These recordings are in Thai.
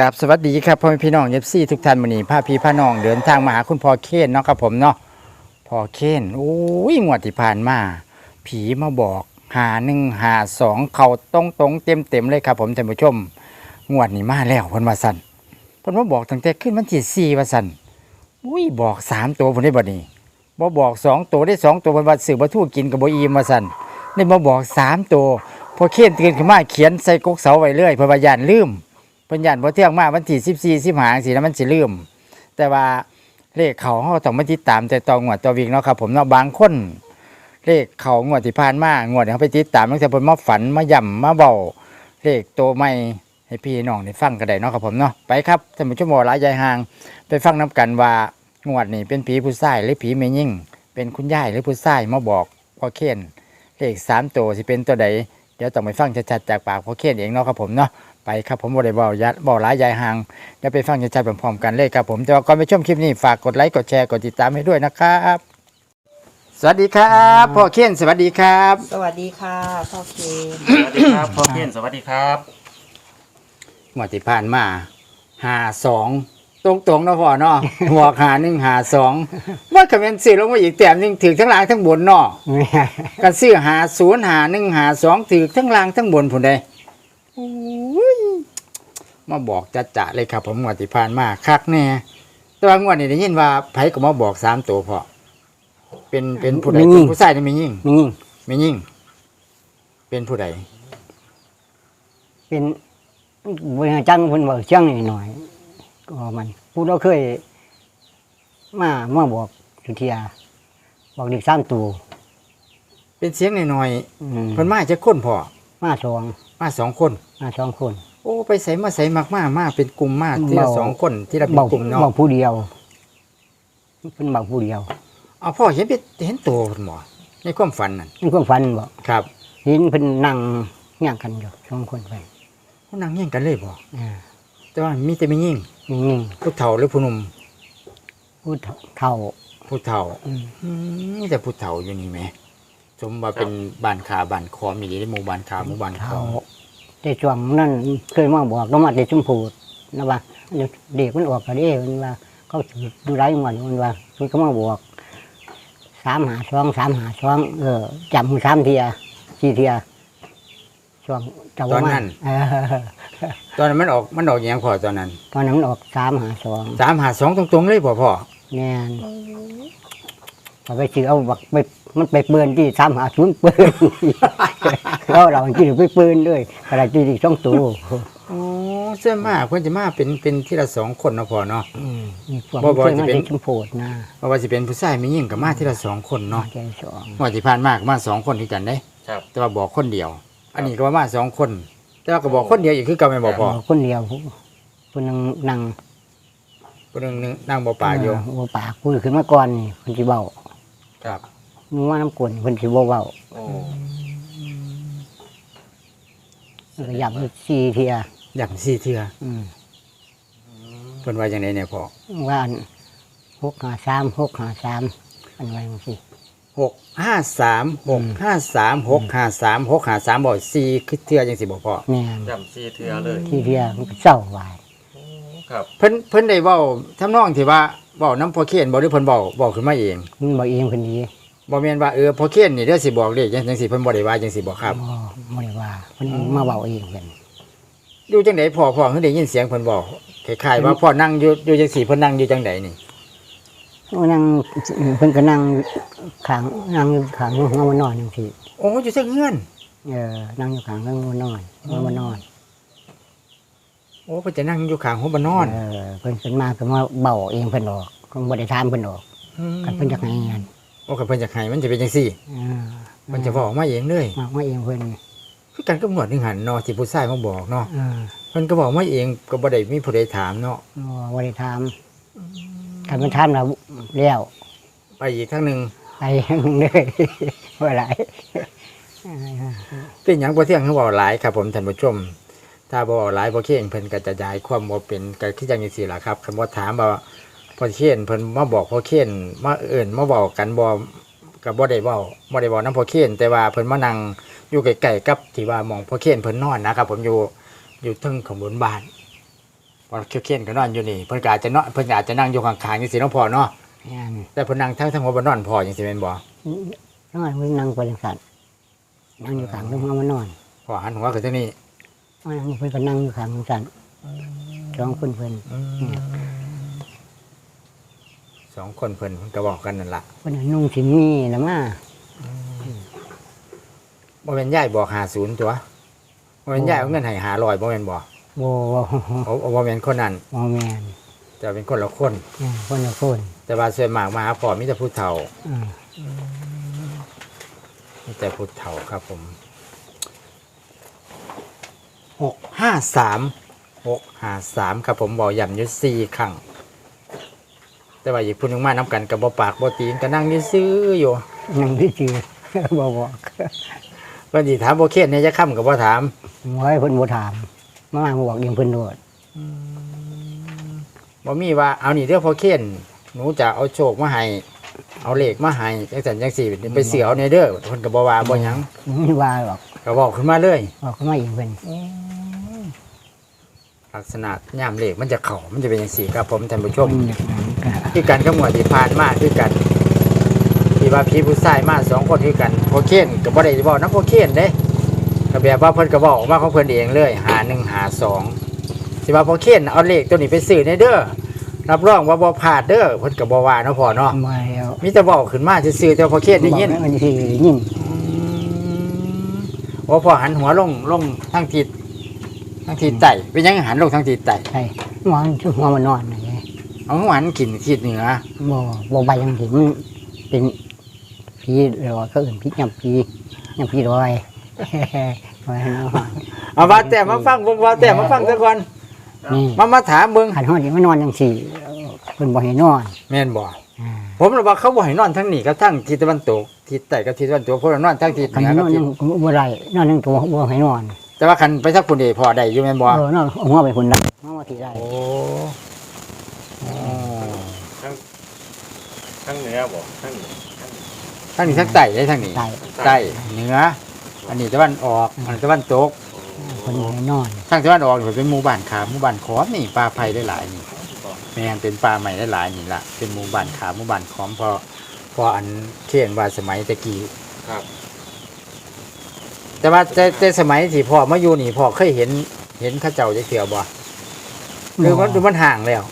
กับสวัสดีครับพ่อแม่พี่น้องเอฟซีทุกท่านวันนี้พาพี่พาน้องเดินทางมาหาคุณพ่อเคนเนาะครับผมเนาะพ่อเคนโอ้ยงวดที่ผ่านมา ผีมาบอกหาหนึ่งหาสองเขาตรงตรงเต็มเต็มเลยครับผมท่านผู้ชมงวดนี้มาแล้วเพิ่นวาสั่นเพิ่นมาบอกตั้งแต่ขึ้นวันที่สี่ว่าสั่นอุ้ยบอกสามตัวเพิ่นได้บ่นี้บ่บอกสองตัวได้สองตัวเพิ่นว่าซื้อบ่ทู่กินกับบ่อิ่มว่าสั่นได้มาบอกสามตัวพอเคนตื่นขึ้นมาเขียนใส่กกเสาไว้เลยเพิ่นว่าย่านลืม พิ่นยันบ่เที่ยงมาวันที่14 15สิแล้วมันสิลืม แต่ว่าเลขเขาเฮาต้องมาติดตามแต่ตองวดต่อวิกเนาะครับผมเนาะบางคนเลขเขางวดที่ผ่านมางวดเขาไปติดตามตั้งแต่เพิ่นมาฝันมาย่ำมาเว้าเลขโตใหม่ให้พี่น้องได้ฟังกันได้เนาะครับผมเนาะไปครับท่านผู้ชมบ่หลายยายห่าง ไปฟังนํกันว่างวดนี้เป็นผีผู้ชายหรือผีแม่ยิ่งเป็นคุณยายหรือผู้ชายมาบอกพ่อเคนเลขสามตัวสิเป็นตัวใดเดี๋ยวต้องไปฟังชัดๆจากปากพ่อเคนเองเนาะครับผมเนาะ ไปครับผมบริบอลยัดบอหลายยายห่างเดี๋ยวไปฟังชัดๆพร้อมๆกันเลยครับผมแต่ว่าก่อนไปชมคลิปนี้ฝากกดไลค์กดแชร์กดติดตามให้ด้วยนะครับ สวัสดีครับพ่อเคนสวัสดีครับสวัสดีค่ะพ่อเคสวัสดีครับพ่อเพียนสวัสดีครับหมดที่ผ่านมาหาสองตรงๆเนาะพ่อเนาะหัวหาหนึ่งหาสองว่าคำเป็นสื่อลงมาอีกแต้มหนึ่งถือทั้งล่างทั้งบนเนาะกันซื้อหาศูนย์หาหนึ่งหาสองถือทั้งล่างทั้งบนผุนใดโอ้ย มาบอกจัดจะเลยครับ ผมงวดที่ผ่านมาคักแน่แต่ว่างวดนี้ได้ยินว่าไผก็มาบอกสามตัวพอเป็นเป็นผู้ใดไม่ยิ่ง เป็นผู้ชายนี่ไม่ยิ่งนี่ยิ่งไม่ยิ่ง เป็นผู้ใดเป็นบริหารจังเพิ่นบอกเชียงนี่หน่อยก็มันผู้เราเคย มามาบอกสุเทียบอกเด็กสามตัวเป็นเสียงหน่อยอืมๆเพิ่นมาจะคนพอมาสองมาสองคนมาสองคน โอ้ไปใส่มาใส่มากมามาเป็นกลุ่มมากที่ละเบาสองคนที่ละเป็นบอกกลุ่มเนาะบอกผู้เดียวเพิ่นบอกผู้เดียวเอาพ่อเห็นเป็นเห็นตัวเพิ่นบ่ในความฝันนั่นนี่ความฝันบอกครับเห็นเพิ่นนั่งย่างกันอยู่สองคนไปเขานั่งแย่งกันเลยบ่อ่าแต่ว่ามีแต่ไม่ยิ่งนี่ยิ่งผู้เฒ่าหรือผู้หนุ่มผู้เฒ่าผู้เฒ่าอืมอืมมีแต่ผู้เฒ่าอยู่นี่แหมสมว่าเป็นบ้านขาบ้านคอมีในหมู่บ้านขาหมู่บ้านคเฒ่าอ แต่ช่วงนั้นเคยมาบอกก็มาแต่ชมพูนะว่าเด็กมันออกกันเด้มันว่าเขาดูไรหมดมันว่ามันก็มาบอกสามหาช่องสามหาช่องเออจำมือสามเทียสี่เทียช่วงจำว่ามาเออตอนนั้นมันออกมันออกอย่างพอตอนนั้นตอนนั้นมันออกสามหาช่องสามหาสองตรงๆเลยบ่พ่อแน่นพอไปซื้อเอาบักไป มันไปเปื้อนที่สามหาศูนย์เปื้อนแล้วเราที่ไปเปื้อนด้วยอะไรที่ที่ช่องตัวโอ้เสื้อมาเพิ่นจะมาเป็นเป็นที่ละสองคนเนาะพ่อเนาะอืมมีพวกบ่บ่เคยจะมาเป็นได้ชมพูดนะเพราะว่าสิเป็นผู้ชายไม่ยิ่งกับมาที่ละสองคนเนาะเนาะใจสองงวดที่ผ่านมาก็มาสองคนที่กันได้ครับแต่ว่าบอกคนเดียว อันนี้ก็ว่ามาสองคน แต่ว่าก็บอกคนเดียวอีกคือเก่าไม่นบอกพอบอกคนเดียวผู้ผู้นั่งนั่งคนหนึงนั่งบ่ปากอยู่เบ่ปากคุยขึ้นมาก่อนนี่เพิ่นสิเว้าครับ มึงว่าน้ำกวนเพิ่นสิบ่เว้าโอ้เพิ่นก็ย้ำสี่เที่ยอย่างสี่เทื่ออืมเพิ่นว่าอย่างไรเนี่ยพ่อว่าอัน6 5 3 6 5 3อันว่าจังซี่ หกห้าสามหกห้าสามหกห้าสามหกห้าสามบอกสี่คือเทื่อจังสิบอกพ่อแม่นจำซีเทือเลยที่เที่ยมันก็เศร้าหวายครับ เพิ่นเพิ่นได้เว้าทำนองที่ว่าเว้าน้ำพ่อเขียนบ่หรือเพิ่นเว้าเว้าขึ้นมาเองมันบอกเองเพิ่นดี บ่แม่นว่าเออพ่อเขียนนี่เด้อสิบอกเลขจังสิเพิ่นบ่ได้ว่าจังสิบอกครับบ่บ่ได้ว่าเพิ่นมาเว้าเองเพิ่นอยู่จังไดพ่อพ่อเพิ่นได้ยินเสียงเพิ่นบอกคล้ายๆว่าพ่อนั่งอยู่อยู่จังสิเพิ่นนั่งอยู่จังไดนี่นั่งเพิ่นก็นั่งข้างนั่งอยู่ข้างหัวมันนอนจังซี่โอ้อยู่จังเฮือนเออนั่งอยู่ข้างหัวมันนอนหัวมันนอนโอ้เพิ่นจะนั่งอยู่ข้างหัวบ่นอนเออเพิ่นขึ้นมาก็มาเบาเองเพิ่นออกก็บ่ได้ถามเพิ่นออกกันเพิ่นจะให้งาน โอ้คันเพิ่นอยากให้มันจะเป็นจังซี่ อ่ามันจะบอกมาเองเลยมามาเองเพิ่นคือกันกำหนดหนึงหันเนาะที่ผู้ชายมาบอกเนาะอ่าเพิ่นก็บอกมาเองก็บ่ได้มีผู้ใดถามเนาะบ่บ่ได้ถามคันมันถามแล้วแล้วไปอีกครั้งหนึงไปเลยบ่หลายเป็นหยังบ่เที่ยงเขาบอกหลายครับผมท่านผู้ชม ถ้าบ่บอกหลายบ่เคียงเพิ่นก็จะย้ายความบ่เป็นก็คือจังซี่ล่ะครับคันบ่ถามว่า พ่อเคียนเพิ่นมาบอกพ่อเคียนมาเอิ้นมาเว้ากันบ่ก็บ่ได้เว้าบ่ได้เว้านำพ่อเคียนแต่ว่าเพิ่นมานั่งอยู่ใกล้ๆกับที่ว่าหมองพ่อเคียนเพิ่นนอนนะครับ ผมอยู่อยู่เทึงของบนบ้านพอเขียนก็นอนอยู่นี่ เพิ่นก็อาจจะนอนเพิ่นก็อาจจะนั่งอยู่ข้างๆจังซี่เนาะพ่อเนาะแม่นแต่เพิ่นนั่งทั้งทั้งหัวบ่นอนพ่อจังซี่แม่นบ่นอนเพิ่นนั่งไปจังซั่นนั่งอยู่ข้างเพิ่นเอามานอนพ่อหันหัวขึ้นทางนี้อันนี้เพิ่นก็นั่งอยู่ข้างจังซั่นสองคนเพิ่น สองคนเพิ่นเพิ่นก็บอกกันนั่นล่ะเพิ่นนะนุ่งสิมีแล้วมาบ่แม่นยายบอก50ตัวบ่แม่นยายเอาเงินให้500บ่แม่นบ่โบ่โอ้บ่แม่นคนนั้นบ่แม่นจะเป็นคนละคนแม่นคนละคนแต่ว่าส่วนมากมาหาพ่อมีแต่ผู้เฒ่าอืมมีแต่ผู้เฒ่าครับผมหกห้าสามหกห้าสามครับผมบอกย้ำอยู่สี่ครั้ง แต่ว่าอีกพูดนึงมาน้ำกันกับบ่ปากบ่ตีนก็นั่งนี่ซื้ออยู่นั่งที่จือ บ่บอกวันนี้ถามบ่เครียดเนี่ยจะค่ำกับบ่ถามไว้เพิ่นบ่ถาม มามาบอกเองเพิ่นโดดบ่มีว่าเอานี่เด้อพอเคียนหนูจะเอาโชคมาให้เอาเลขมาให้จังสันจังสี่ไปเสือเอาในเด้อเพิ่นก็บ่ว่าบ่หยังบ่มีว่าหรอกก็บอกขึ้นมาเลยบอกเขามาเองเพิ่นลักษณะย่ามเลขมันจะเข้ามันจะเป็นจังสี่ครับผมท่านผู้ชม เพิ่นอยากนั้นก็คือกันกับหมวดที่ผ่านมาคือกันที่ว่าพี่ผู้ชายมาสองคนคือกันพอเคียนก็บ่ได้บอกนะพอเคียนเด้ก็แบบว่าเพิ่นก็บอกออกมาของเพิ่นเองเลยหาหนึ่งหาสองสิว่าพอเคียนเอาเลขตัวนี้ไปซื้อในเด้อรับรองว่าบ่พลาดเด้อเพิ่นก็บ่ว่าเนาะพ่อเนาะมาแล้วมีแต่บอกขึ้นมาซื่อๆแต่พอเคียนได้ยินบอกมันสิได้ยินโอ้พอหันหัวลงลงทางทิศทางทิศใต้เป็นยังหันลงทางทิศใต้ใช่หัวมันหัวมันนอนน่ะไง เอาหัวหันกินทิศเหนือบ่บ่ใบยังเห็นเป็นผีลอยก็อื่นผียำผียำผีลอยลอยให้น้องเอาว่าแต่มาฟังผมว่าแต่มาฟังซะก่อนนี่มามาถามเบิ่งขันห้องที่มานอนจังสี่เพิ่นบ่ให้นอน แม่นบ่อ่าผมเลยว่าเขาบ่ให้นอนทั้งนี้กับทั้งทิศตะวันตกทิศใต้กับทิศตะวันตกเพราะว่านอนทั้งทิศเหขันนือให้นกับอนทิยัศงบ่ได้นอนทั้งตัวบ่ให้นอน แต่ว่าคันไปทักคุณเดพอได้อยู่แม่นบ่เออนอนเอาหัวไปคนละหัวมาที่ได้โอ้อ๋อ ทั้งเหนือบอกทั้งเหนือทั้งเหนือทั้งนี้ทั้งใต้ได้ทั้งนี้ได้ใต้เหนือ อันนี้ตะวันออกอันนี้ตะวันตกคนบ่ให้นอนทางตะวันออกนี่เป็นหมู่บ้านขาหมู่บ้านขอมนี่ป่าไผ่ได้หลายนี่แม่นเป็นป่าใหม่ได้หลายนี่ล่ะเป็นหมู่บ้านขาหมู่บ้านขอมพอพออันเขียนว่าสมัยตะกี้ครับแต่ว่าแต่แต่สมัยที่พ่อมาอยู่นี่พ่อเคยเห็นเห็นเข้าเจ้าจะเกี่ยวบ่หรือมันหรือมันห่างแล้ว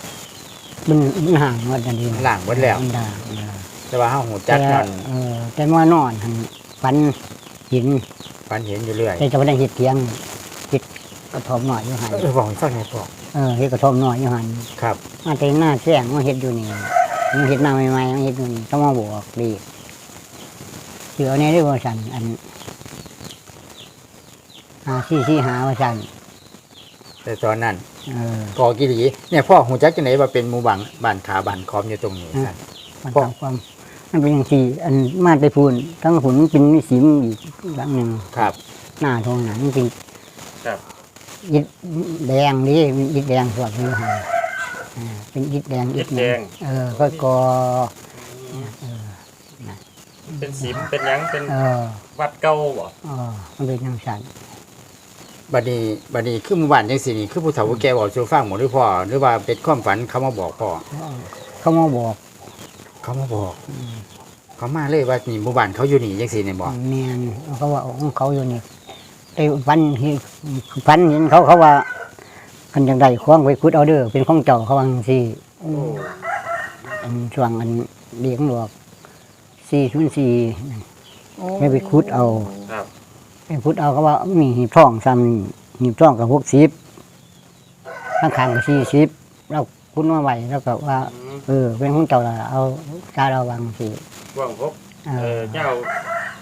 มันมันห่างหมดอันนี้ห่างหมดแล้ว มันห่างเออแต่ว่าเฮาหูจัแต่กมันเออแต่ว่านอนหันฝันหินฝันเห็นอยู่เรื่อยแต่จะบ่ได้เฮ็ดเตียงเฮ็ดกระท่อมน้อยอยู่หั่นเออบอกให้ฟังหน่อยพ่อเออเฮ็ดกระท่อมน้อยอยู่หั่นครับ มาแต่หน้าแซงมาเฮ็ดอยู่นี่มาเฮ็ดหน้าใหม่ๆมาเฮ็ดอยู่นี่ต้องมาบอกดีเสือเนี่ยได้ว่าซั่นอันหาซี่ซี่หาว่าซั่น แต่ตอนนั้นเออกอกิรีเนี่ยพ่อหูจักจังไหนว่าเป็นหมู่บ้านบ้านขาบ้านคอมอยู่ตรงนี้ครับ มันบอกทำความมันเป็นอย่างที่อันมาได้พูนทั้งผลมันเป็นสีมอีกหลังหนึ่งครับ หน้าทองหนังมันเป็นครับยิดแดงนี่เป็นยิดแดงสวดอยู่ห่างอ่าเป็นยิดแดงยิดแดงเออก็กอเป็นสิมเป็นหยังเป็นเออวัดเก่าบ่เออมันเป็นอย่างสัน บัดนี้บัดนี้คือหมู่บ้านจังซี่นี่คือผู้เฒ่าผู้แก่บอกสู่ฟังหมดหรือพ่อหรือว่าเป็นความฝันเขามาบอกพ่อเขามาบอก เขามาบอก เขามาเลยว่านี่หมู่บ้านเขาอยู่นี่จังซี่เนี่ยบอกแมนเขาว่าของเขาอยู่นี่ไอ้ฟันเห็นฟันเห็นเขาเขาว่ากันจังใดคว้างไว้คุดเอาเด้อเป็นของเจ้าเขาว่าจังซี่โอ้อันช่วงอันเลี้ยงหลวกสี่ศูนย์สี่ไม่ไปคุดเอาครับ ไปคุดเอาก็ว่ามีหีบทองซ้ำหีบทองกับหกสิบข้างขางกับสี่สิบเราคุดมาไว้แล้วก็ว่าอืมเออ เป็นของเจ้าละเอาตาเราวางสิกว้างหกเอเอออเจ้า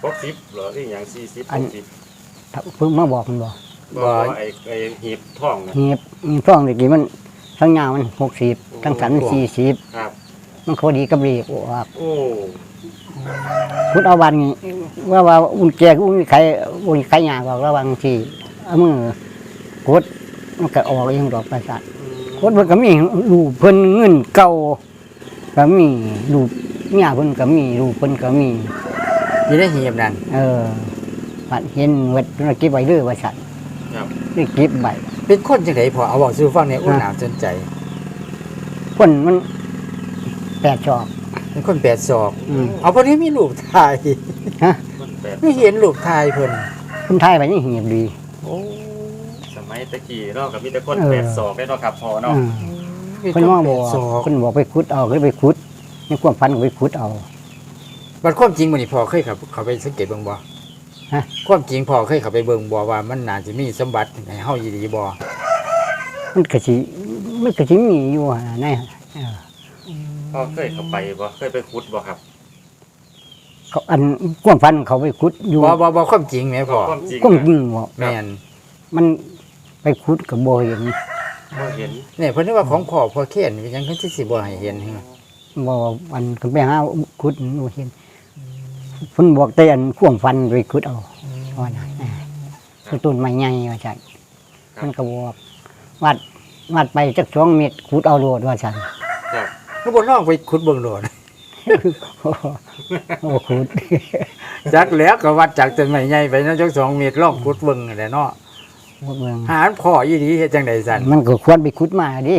หกสิบเหรอหรืออย่างสี่สิบอัหนกสิบเพิ่งมาบอกมันบอกบอกว่าไอ้ไอ้หีบท่องนะหีบหีบทองเด็กนี้มันทั้งยาวมันหกสิบทั้งสันสี่สิบครับมันพอดีกับเรียกว่าโอ้ พุทธเอาวันนี้ว่าว่าอุ่นแจกอุ่นไข่อุ่นไข่ยาบอกระวังที่เอามือกดมันก็ออกเองดอกประสาทกดมันก็มีรูปเพิ่นเงินเก่าก็มีรูปเนี่ยเพิ่นก็มีรูปเพิ่นก็มีอยู่ในหีบนั่นเออปัดเห็นเวทเพิ่นก็เก็บไว้เรื่อยว่าสัตว์ครับได้เก็บไว้เป็นคนจังไดพอเอาบอกสู่ฟังเนี่ยอุ้นหนาวสนใจคนมันแปดจอก เป็นคนแปดศอกอืมเอาพอนี้มีรูปถ่ายฮะมันแปดไม่เห็นรูปถ่ายเพิ่นคนไทยไปนี่เหียบดีโอ้สมัยตะกี้เนาะกับมีแต่คนเออแปดศอกได้เนาะครับพอเนาะอืมมีคนว่าบอกแปดศอกคนบอกไปขุดเอาก็ไปขุดในความฝันก็ไปขุดเอา บัดความจริงมันนี่พอเคยขับเขาไปสังเกตเบิ่งบ่ฮะ ความจริงพอเคยเข้าไปเบิ่งบ่ว่ามันน่าจะมีสมบัติให้เฮาอีหลีบ่มันก็สิมันก็สิมีอยู่หั่นนะในเออ พ่อเคยเข้าไปบ่เคยไปขุดบ่ครับเขาอันความฝันเขาไปขุดอยู่บ่บ่บ่ความจริงแหม่พอความจริงก้มนะยิงบ่แม่นมันไปขุดกับบ่เห็นบ่เห็นเนี่ยเพิ่นนึกว่าของพ่อพ่อเขียนเป็นหยังเพิ่นสิสิบ่ให้เห็นเหรอบ่อันก็ไปหาขุดบ่เห็นเพิ่นบอกแต่อันความฝันไปขุดเอาว่าน่ะเออคือต้นไม้ใหญ่ว่าซั่นมันก็บอกวัดวัดไปจัก2เมตรขุดเอาโลดว่าซั่นครับ ก็บ่ลองไปขุดเบิ่งโลดโอ้โหขุดจักแล้วก็วัดจากต้นไม้ใหญ่ไปเนาะจัก2เมตรลองขุดเบิ่งนั่นแหละเนาะขุดเมืองหาพ่ออีหลีเฮ็ดจังไดสั่นมันก็ควรไปขุดมาดิ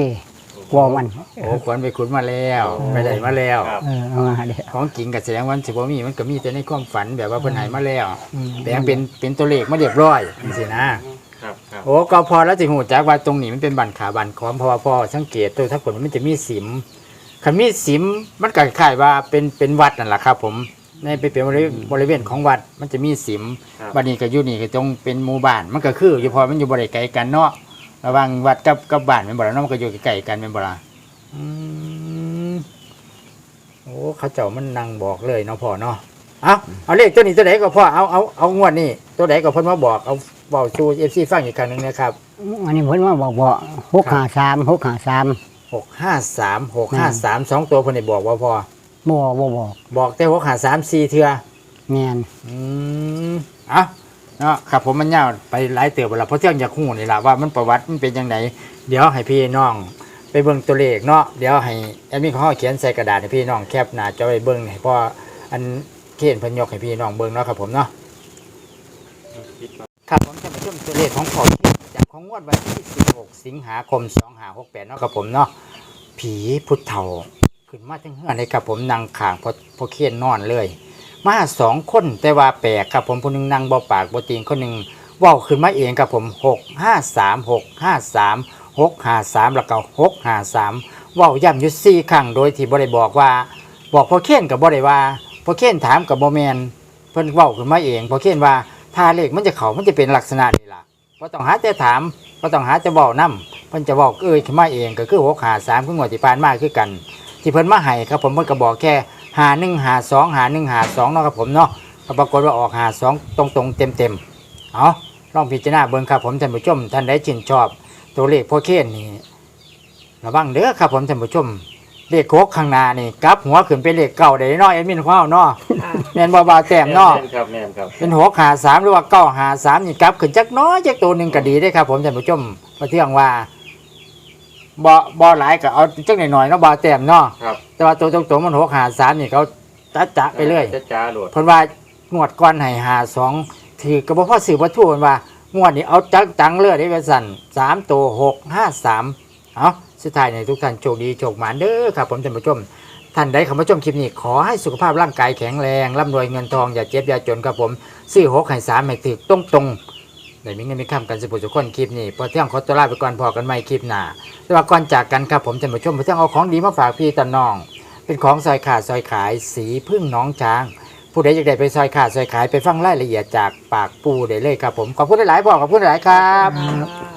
กลัวมัน โอ้ขวัญไปขุดมาแล้วไปได้มาแล้ว ครับ เออเอามาเด้อของจริงก็แสดงว่าสิบ่มีมันก็มีแต่ในความฝันแบบว่าเพิ่นให้มาแล้วอืมแปลงเป็นเป็นตัวเลขมาเรียบร้อยจังซี่นะ ครับครับโอ้ก็พอแล้วสิหูจักว่าตรงนี้มันเป็นบันขาบันคอมเพราะว่าพอสังเกตตัวทั้งผลมันจะมีสิม คันมีสิมมันก็คล้ายๆว่าเป็นเป็นวัดนั่นแหละครับ ผมในไปเป็นบริบริเวณของวัดมันจะมีสิมครับบัดนี้ก็อยู่นี่ก็ตรงเป็นหมู่บ้านมันก็คืออยู่พอมันอยู่บริไกลกันเนาะระหว่างวัดกับกับบ้านเป็นบ่ล่ะเนาะมันก็อยู่ใกล้ๆกันเป็นบ่ล่ะอืมโอ้เขาเจ้ามันนั่งบอกเลยเนาะพ่อเนาะเอาเอาเลขตัวนี้ตัวไหนก็พ่อเอาเอาเอางวดนี่ตัวไหนก็เพิ่นมาบอกเอาเบาชูเอฟซีฟังอีกครั้งหนึงนะครับอันนี้เพิ่นว่าบอกบอกหกห้าสามหกห้าสาม หกห้าสามหกห้าสามสองตัวเพิ่นได้บอกว่าพอบ่บ่บอกบอกแต่หกห้าสามสี่เทือแม่นอืมเอะเนาะครับผมมันยาวไปหลายเตือบแล้วเพราะเที่ยงอยากหูนี่แหละว่ามันประวัติมันเป็นยังไงเดี๋ยวให้พี่น้อง ไปเบิ่งตัวเลขเนาะเดี๋ยวให้แอดมินของเขาเขียนใส่กระดาษให้พี่น้องแคปหน้าจอไปเบิ่งให้พ่ออันเขียนเพิ่นยกให้พี่น้องเบิ่งเนาะครับผมเนาะคิดว่าครับผมจะไปชมตัวเลขของพอ งวดวันที่ 16 สิงหาคม 2568 เนาะครับผมเนาะผีพุทธเฒ่าขึ้นมาทั้งเฮือนเลยครับผมนั่งขางพอพอเขียนนอนเลย มาสองคนแต่ว่าแปลกครับผมคนหนึงนั่งเบาปากเบาตีนคนหนึ่งว่าขึ้นมาเองครับผมหกห้าสามหกห้าสามหกห้าสามแล้วก็หกห้าสามว่าย้ำยุดสี่ครั้งโดยที่บริบอกว่า บอกพอเขียนกับบริว่าพอเขียนถามกับบอแมนเพิ่นว้าขึ้นมาเองพอเขียนว่าถ้าเลขมันจะเขามันจะเป็นลักษณะนี้ล่ะ พอต้องหาแต่ถามพอต้องหาจะบอกนํเพิ่นจะบอกเอ้ยขึ้นมาเองก็คือหกหาสามคืองวดที่ผ่านมาคือกัน ที่เพิ่นมาให้ครับผมเพิ่นก็บอกแค่หาหนึ่งหาสองหาหนึ่งหาสองเนาะครับผมเนาะก็ปรากฏว่าออกหาสองตรงตรงเต็มเต็มเอาลองพิจารณาเบิ่งครับผมท่านผู้ชมท่านใดชื่นชอบ ตัวเลขพ่อเคนนี่ระวังเด้อครับผมท่านผู้ชม เลขโคกข้างหน้านี่กลับหัวขึ้นเป็นเลขเก่าได้เนาะแอดมินของเราเนาะแม่นบ่บ่าวแต้มเนาะแม่ครับแม่นครับเป็นหกหาสามหรือว่าเก้าหาสามนี่กลับขึ้นจักน้อยจักตัวหนึ่งก็ดีได้อครับ ผมท่านผู้ชมมาเที่ยงว่าบ่บ่หลายก็เอาจักหน่อยๆเนาะบ่าวแต้มเนาะครับแต่ว่าตัวตรงๆมันหกหาสามนี่เขาจัดจะไปเลยจะจ้าโหลด เพราะว่างวดก้อนให้หาสองถือกระบอกพ่อสื่อวัตถุมันว่างวดนี้เอาจังจังๆเลยได้เป็นสันสามตัวหกห้าสามเอา สุดท้ายในทุกท่านโชคดีโชคหมานเด้อครับผมท่านผู้ชม ท่านใดเข้ามาชมคลิปนี้ขอให้สุขภาพร่างกายแข็งแรงร่ำรวยเงินทองอย่าเจ็บอย่าจนครับผมซื้อหกให้สามให้ถือตรงตรงได้มีเงินมีคำกันสุขสุขคนคลิปนี้พอเที่ยงขอตัวลาไปก่อนพอกันใหม่คลิปหน้าแต่ว่าก่อนจากกันครับผมท่านผู้ชมพอเที่ยงเอาของดีมาฝากพี่ตาน้อง เป็นของซอยขาดซอยขายสีพึ่งน้องช้างผู้ใดอยากได้ไปซอยขาดซอยขายไปฟังรายละเอียดจากปากปูได้เลยครับผมขอบคุณหลายๆพ่อขอบคุณหลายครับ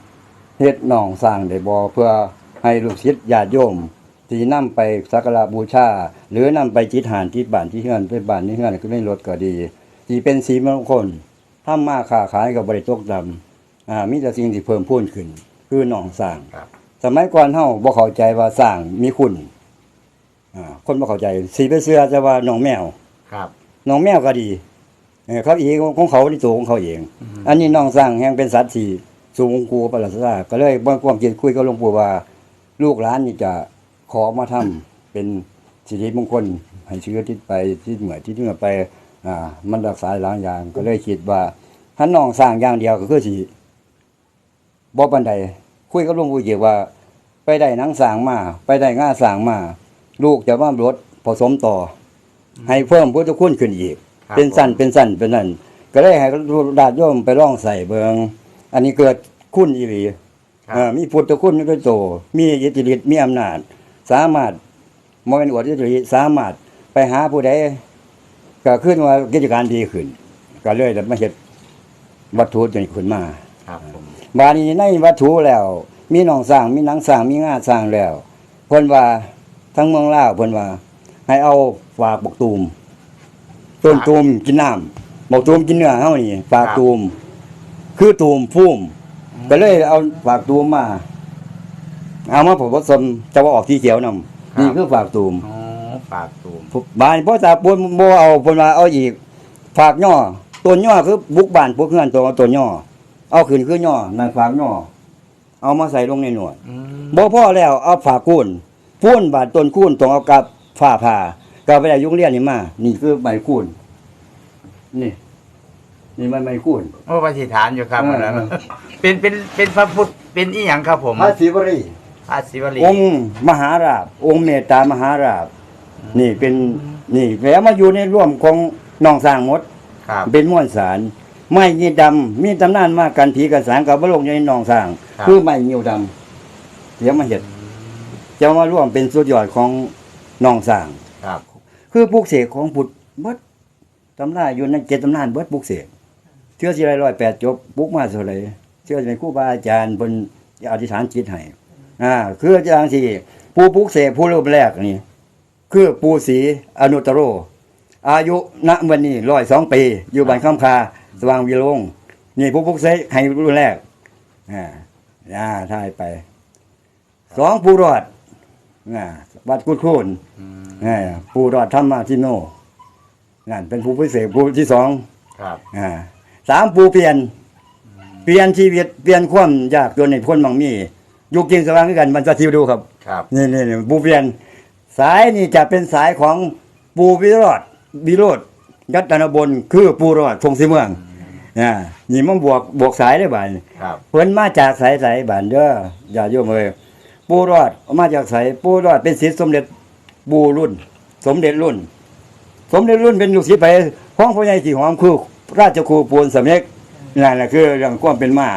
เฮ็ดน้องสร้างได้บ่เพื่อให้ลูกศิษย์ญาติโยมที่นำไปสักการะบูชา หรือนำไปจิตหานที่บ้านที่เฮือนไปบ้านที่เฮือนก็ไม่ลดก็ดีที่เป็นสีมงคลทำมาค้าขายกับบริตกดำอ่ามีแต่สิ่งที่เพิ่มพูนขึ้น คือหนองสร้างครับสมัยก่อนเฮาบ่เข้าใจว่าสร้างมีคุณอ่าคนบ่เข้าใจสีไปเสื้อจะว่าหนองแมวครับหนองแมวก็ดีเออเขาเองของเขาในตัวของเขาเอง อันนี้น้องสร้างแห่งเป็นสัตว์ที่ สูงกูประหลาดซาก็เลยบ่ความคิดคุยกับหลวงปู่ว่า ลูกหลานนี่จะขอมาทำเป็นสิริมงคลให้เชื้อทิศไปที่เหมือที่เหนือไปอ่ามันรักษาหลายอย่าง ก็เลยคิดว่าถ้าน้องสร้างอย่างเดียวก็คือสิบ่ปานใดคุยกับหลวงปู่เกี่ยวว่า ไปได้หนังสร้างมา ไปได้ง่าสร้างมา ลูกจะมารถผสมต่ออให้เพิ่มพุทธคุณขึ้นอีกครับเป็นสั้นเป็นสั้นเป็นนั่นก็เลยให้ดาดโยมไปลองใส่เบิง อันนี้เกิดคุณอีหลีครับ เอ่อมีพุทธคุณด้วยโต มีอิทธิฤทธิ์มีอำนาจ สามารถมเป็นอวดอิทธิฤทธิ์สามารถไปหาผู้ใดก็ขึ้นว่ากิจการดีขึ้น ก็เลยได้มาเฮ็ดวัตถุจนขึ้นมา ครับผมบาดนี้ในวัตถุแล้ว มีหนองสร้างมีหนังสร้างมีงาสร้างแล้วเพิ่นว่าทั้งเมืองลาวเพิ่นว่า ให้เอาฝากบกตูมต้นตูมกินน้ำบกตูมกินเนื้อเฮานี่ฝากตูม คือตูมพุ่มก็เลยเอาฝากตูมมา เอามาผสมจะว่าออกที่เขียวนำนี่คือฝากตูมอ๋อฝากตูมบ้านพ่อตาปนบ่เอาเพิ่นว่าเอาอีก ฝากย่อต้นย่อคือบุกบ้านพวกเฮือนตัวเอาต้นย่อเอาขึ้นคือย่อนั่นฝากย่อเอามาใส่ลงในหนวดอืมบ่พอแล้วเอาฝากคูนพูนบาดต้นคูนต้องเอากับฝ้าผ่าก็ไปได้ยุงเรียนนี่มา นี่คือใบคูนนี่ นี่มันใบคูนโอ้ปฏิฐานอยู่ครับเอออันนั้นเป็นเป็นเป็นพระพุทธเป็นอีหยังครับผมพระศิวรีพระศิวลีองค์มหาราชองค์เมตตามหาราชนี่เป็นนี่แล้วมาอยู่ในร่วมของน้องสร้างหมด ครับ เป็นม้วนสารไม้ยีดำมีตำนานมากกันผีกันสางกับบลงอยู่ในหนองสร้าง ครับ คือไม้ยิวดำเดี๋ยวมาเห็ดจะมาร่วมเป็นสุดยอดของหนองสร้าง ครับ คือปลูกเสกของบุตรเบิดตำนานอยู่ในเจ็ดตำนานเบิดปลูกเสก เชื่อสิไรร้อยแปดจบปลูกมาเท่าไหรเชื่อสิเป็นครูบาอาจารย์บนอธิษฐานจิตให้อ่าคืออาจารย์ที่ผู้ปลูกเสกผู้เริ่มแรกนี่ คือปูศรีอนุตตโร อายุณวันนี้ร้อยสองปี อยู่บ้านข้ามคาสว่างวิโรงนี่ผู้พุกเสกให้รุ่นแรกอ่าอ่าท่ายไปสองผู้รอดอ่าวัดกุดคูนอ่าผู้รอดธรรมาทิโนนั่นเป็นผู้พิเศษผู้ที่สองครับอ่า สามผู้เปลี่ยน เปลี่ยนชีวิตเปลี่ยนความยากจนในพ้นบางมียุคจริงสว่างคือกันมันจะทิวดูครับครับนี่นี่นี่ปูเปลี่ยน สายนี่จะเป็นสายของปูวิโรธวิโรธยัตนบนคือปูรอดทงสีเมืองอ่านี่มันบวกบวกสายได้บ่ายครับเพิ่นมาจากสายสายบ้านเด้ออย่าโยมเอ้ยปูรอดมาจากสายปูรอดเป็นศิษย์สมเด็จปูรุ่น สมเด็จรุ่น สมเด็จรุ่นเป็นลูกศิษย์ไปของพ่อใหญ่สีหอมคือ ราชครูปูนสำเน็จนั่นแหละคือเรื่องความเป็นมา